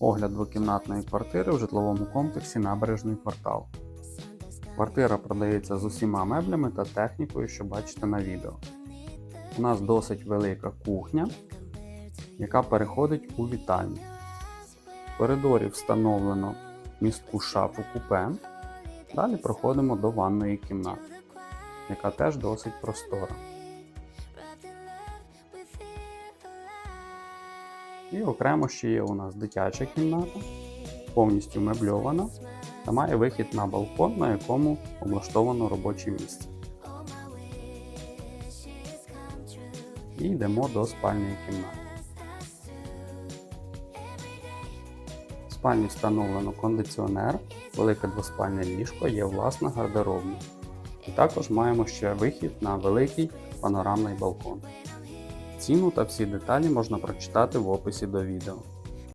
Огляд двокімнатної квартири в житловому комплексі Набережний квартал. Квартира продається з усіма меблями та технікою, що бачите на відео. У нас досить велика кухня, яка переходить у вітальню. В коридорі встановлено містку шафу купе. Далі проходимо до ванної кімнати, яка теж досить простора. І окремо ще є у нас дитяча кімната, повністю мебльована та має вихід на балкон, на якому облаштовано робоче місце. І йдемо до спальної кімнати. В спальні встановлено кондиціонер, велике двоспальне ліжко, є власна гардеробна. І також маємо ще вихід на великий панорамний балкон. Ціну та всі деталі можна прочитати в описі до відео.